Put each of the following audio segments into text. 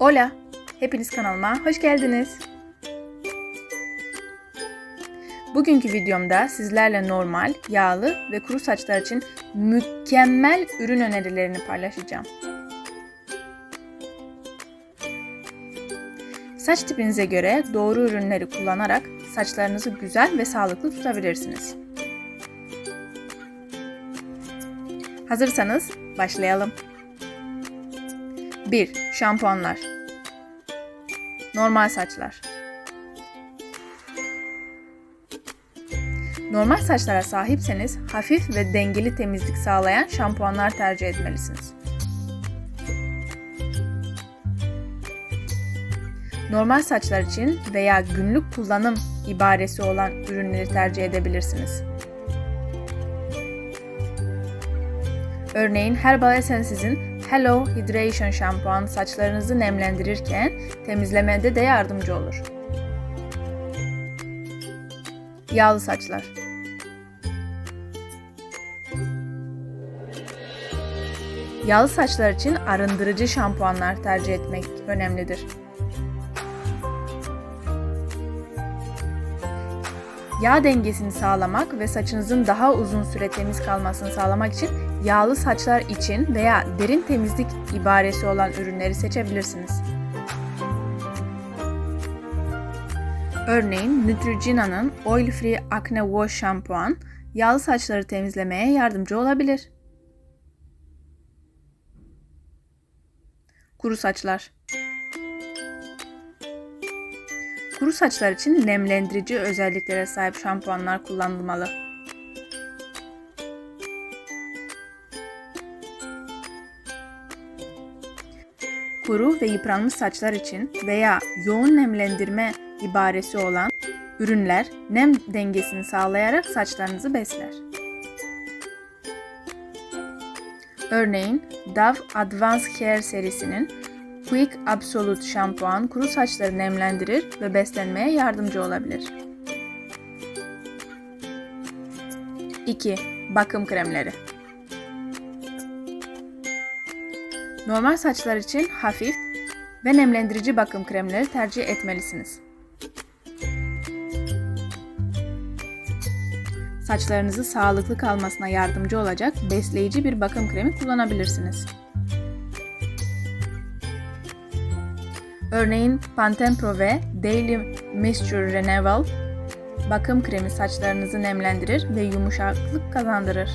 Hola, hepiniz kanalıma hoş geldiniz. Bugünkü videomda sizlerle normal, yağlı ve kuru saçlar için mükemmel ürün önerilerini paylaşacağım. Saç tipinize göre doğru ürünleri kullanarak saçlarınızı güzel ve sağlıklı tutabilirsiniz. Hazırsanız başlayalım. 1. Şampuanlar Normal saçlar Normal saçlara sahipseniz hafif ve dengeli temizlik sağlayan şampuanlar tercih etmelisiniz. Normal saçlar için veya günlük kullanım ibaresi olan ürünleri tercih edebilirsiniz. Örneğin Herbal Essence'in Hello Hydration şampuan saçlarınızı nemlendirirken temizlemede de yardımcı olur. Yağlı saçlar Yağlı saçlar için arındırıcı şampuanlar tercih etmek önemlidir. Yağ dengesini sağlamak ve saçınızın daha uzun süre temiz kalmasını sağlamak için yağlı saçlar için veya derin temizlik ibaresi olan ürünleri seçebilirsiniz. Örneğin Neutrogena'nın Oil Free Acne Wash şampuan yağlı saçları temizlemeye yardımcı olabilir. Kuru saçlar Kuru saçlar için nemlendirici özelliklere sahip şampuanlar kullanılmalı. Kuru ve yıpranmış saçlar için veya yoğun nemlendirme ibaresi olan ürünler nem dengesini sağlayarak saçlarınızı besler. Örneğin Dove Advanced Care serisinin Quick Absolute şampuan kuru saçları nemlendirir ve beslenmeye yardımcı olabilir. 2. Bakım kremleri Normal saçlar için hafif ve nemlendirici bakım kremleri tercih etmelisiniz. Saçlarınızı sağlıklı kalmasına yardımcı olacak besleyici bir bakım kremi kullanabilirsiniz. Örneğin Pantene Pro ve Daily Moisture Renewal bakım kremi saçlarınızı nemlendirir ve yumuşaklık kazandırır.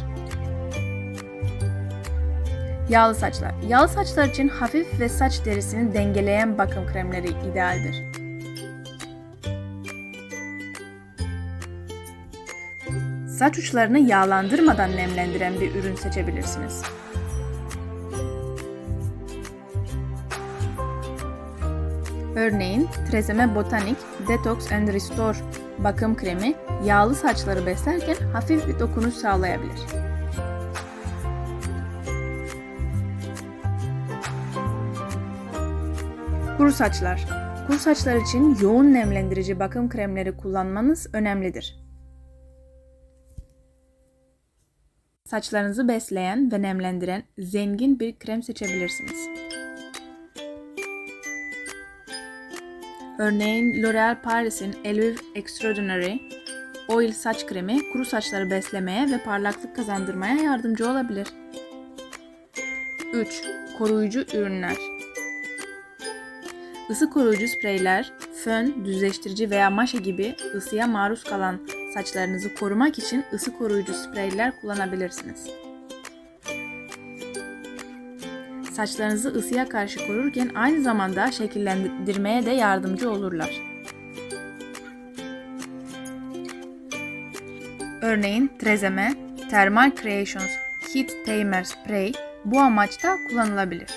Yağlı saçlar. Yağlı saçlar için hafif ve saç derisini dengeleyen bakım kremleri idealdir. Saç uçlarını yağlandırmadan nemlendiren bir ürün seçebilirsiniz. Örneğin Tresemme Botanic Detox and Restore bakım kremi yağlı saçları beslerken hafif bir dokunuş sağlayabilir. Kuru saçlar. Kuru saçlar için yoğun nemlendirici bakım kremleri kullanmanız önemlidir. Saçlarınızı besleyen ve nemlendiren zengin bir krem seçebilirsiniz. Örneğin L'Oréal Paris'in Elvive Extraordinary Oil saç kremi kuru saçları beslemeye ve parlaklık kazandırmaya yardımcı olabilir. 3. Koruyucu ürünler Isı koruyucu spreyler, fön, düzleştirici veya maşa gibi ısıya maruz kalan saçlarınızı korumak için ısı koruyucu spreyler kullanabilirsiniz. Saçlarınızı ısıya karşı korurken aynı zamanda şekillendirmeye de yardımcı olurlar. Örneğin Trezeme Thermal Creations Heat Tamer Spray bu amaçta kullanılabilir.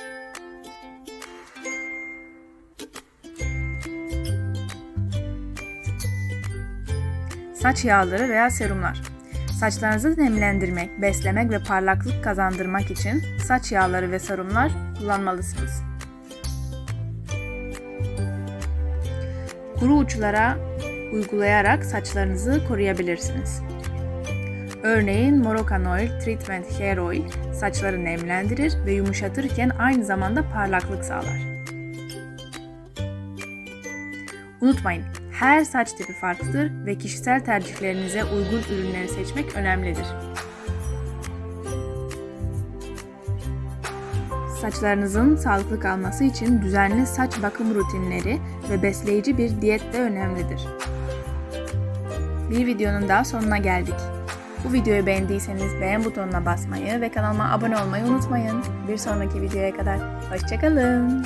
Saç yağları veya serumlar. Saçlarınızı nemlendirmek, beslemek ve parlaklık kazandırmak için saç yağları ve serumlar kullanmalısınız. Kuru uçlara uygulayarak saçlarınızı koruyabilirsiniz. Örneğin Moroccan Oil Treatment Hair Oil saçları nemlendirir ve yumuşatırken aynı zamanda parlaklık sağlar. Unutmayın, her saç tipi farklıdır ve kişisel tercihlerinize uygun ürünleri seçmek önemlidir. Saçlarınızın sağlıklı kalması için düzenli saç bakım rutinleri ve besleyici bir diyet de önemlidir. Bir videonun daha sonuna geldik. Bu videoyu beğendiyseniz beğen butonuna basmayı ve kanalıma abone olmayı unutmayın. Bir sonraki videoya kadar hoşçakalın.